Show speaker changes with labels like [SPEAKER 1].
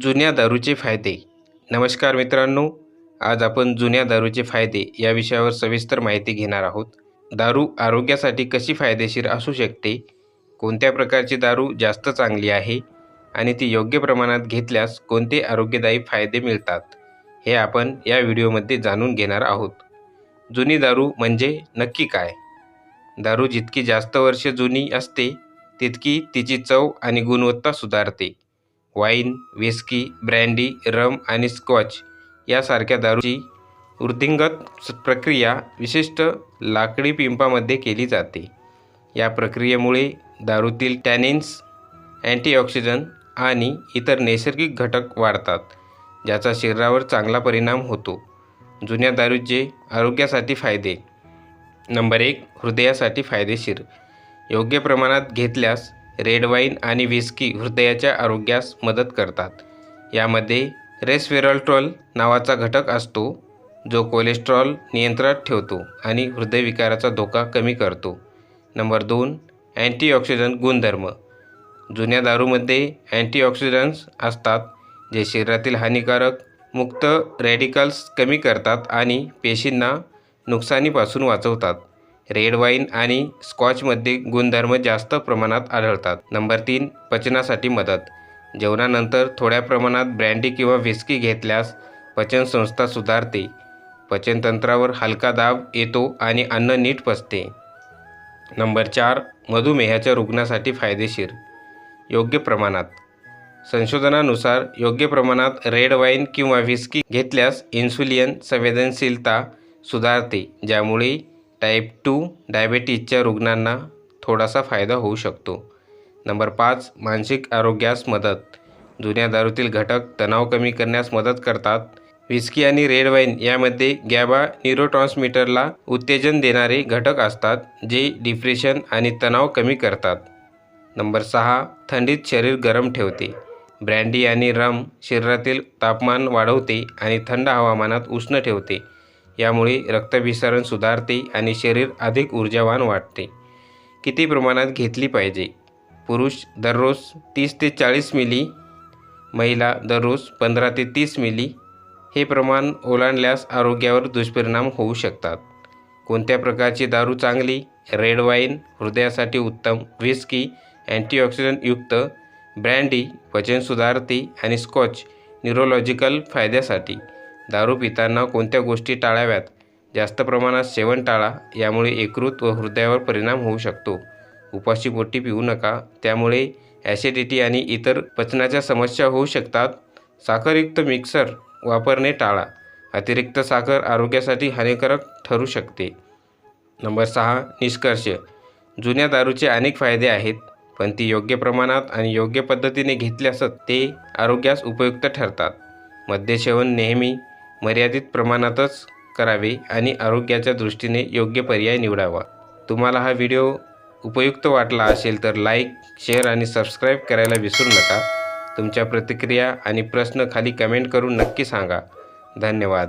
[SPEAKER 1] जुन्या दारूचे फायदे. नमस्कार मित्रांनो आज आपण जुन्या दारूचे फायदे या विषयावर सविस्तर माहिती घेणार आहोत. दारू आरोग्यासाठी कशी फायदेशीर असू शकते? कोणत्या प्रकारची दारू जास्त चांगली आहे? आणि ती योग्य प्रमाणात घेतल्यास कोणते आरोग्यदायी फायदे मिळतात? हे आपण या व्हिडिओमध्ये जाणून घेणार आहोत. जुनी दारू म्हणजे नक्की काय? दारू जितकी जास्त वर्षे जुनी असते तितकी तिची चव आणि गुणवत्ता सुधारते. वाईन व्हिस्की ब्रँडी रम आणि स्कॉच यासारख्या दारूची वृद्धिंगत स- प्रक्रिया विशिष्ट लाकडी पिंपामध्ये केली जाते. या प्रक्रियेमुळे दारूतील टॅनिन्स अँटीऑक्सिजन आणि इतर नैसर्गिक घटक वाढतात ज्याचा शरीरावर चांगला परिणाम होतो. जुन्या दारूचे आरोग्यासाठी फायदे. नंबर एक हृदयासाठी फायदेशीर. योग्य प्रमाणात घेतल्यास रेड वाईन आणि व्हिस्की हृदयाच्या आरोग्यास मदत करतात. यामध्ये रेस्वेरॉल्ट्रॉल नावाचा घटक असतो जो कोलेस्ट्रॉल नियंत्रणात ठेवतो आणि हृदयविकाराचा धोका कमी करतो. नंबर दोन अँटीऑक्सिडंट गुणधर्म. जुन्या दारूमध्ये अँटीऑक्सिडंट्स असतात जे शरीरातील हानिकारक मुक्त रॅडिकल्स कमी करतात आणि पेशींना नुकसानीपासून वाचवतात. रेड वाईन आणि स्कॉचमध्ये गुणधर्म जास्त प्रमाणात आढळतात. नंबर तीन पचनासाठी मदत. जेवणानंतर थोड्या प्रमाणात ब्रँडी किंवा व्हिस्की घेतल्यास पचनसंस्था सुधारते. पचनतंत्रावर हलका दाब येतो आणि अन्न नीट पचते. नंबर चार मधुमेहाच्या रुग्णासाठी फायदेशीर. योग्य प्रमाणात. संशोधनानुसार योग्य प्रमाणात रेड वाईन किंवा व्हिस्की घेतल्यास इन्सुलियन संवेदनशीलता सुधारते ज्यामुळे टाईप टू डायबेटीजच्या रुग्णांना थोडासा फायदा होऊ शकतो. नंबर पाच मानसिक आरोग्यास मदत. जुन्या दारूतील घटक तणाव कमी करण्यास मदत करतात. विस्की आणि रेड वाईन यामध्ये गॅबा न्यूरोट्रान्समीटरला उत्तेजन देणारे घटक असतात जे डिप्रेशन आणि तणाव कमी करतात. नंबर सहा थंडीत शरीर गरम ठेवते. ब्रँडी आणि रम शरीरातील तापमान वाढवते आणि थंड हवामानात उष्ण ठेवते. यामुळे रक्तभिसरण सुधारते आणि शरीर अधिक ऊर्जावान वाटते. किती प्रमाणात घेतली पाहिजे? पुरुष दररोज तीस ते चाळीस मिली महिला दररोज पंधरा ते तीस मिली हे प्रमाण ओलांडल्यास आरोग्यावर दुष्परिणाम होऊ शकतात. कोणत्या प्रकारची दारू चांगली? रेड वाईन हृदयासाठी उत्तम व्हिस्की अँटीऑक्सिडंटयुक्त ब्रँडी वचन सुधारते आणि स्कॉच न्यूरोलॉजिकल फायद्यासाठी. दारू पिताना कोणत्या गोष्टी टाळाव्यात? जास्त प्रमाणात सेवन टाळा यामुळे यकृत व हृदयावर परिणाम होऊ शकतो. उपाशी पोटी पिऊ नका त्यामुळे ॲसिडिटी आणि इतर पचनाच्या समस्या होऊ शकतात. साखरयुक्त मिक्सर वापरणे टाळा अतिरिक्त साखर आरोग्यासाठी हानिकारक ठरू शकते. नंबर सहा निष्कर्ष. जुन्या दारूचे अनेक फायदे आहेत पण ती योग्य प्रमाणात आणि योग्य पद्धतीने घेतल्यास ते आरोग्यास उपयुक्त ठरतात. मद्यसेवन नेहमी मर्यादित प्रमाणातच करावे आणि आरोग्याच्या दृष्टीने योग्य पर्याय निवडावा. तुम्हाला हा व्हिडिओ उपयुक्त वाटला असेल तर लाईक शेअर आणि सबस्क्राईब करायला विसरू नका. तुमच्या प्रतिक्रिया आणि प्रश्न खाली कमेंट करून नक्की सांगा. धन्यवाद.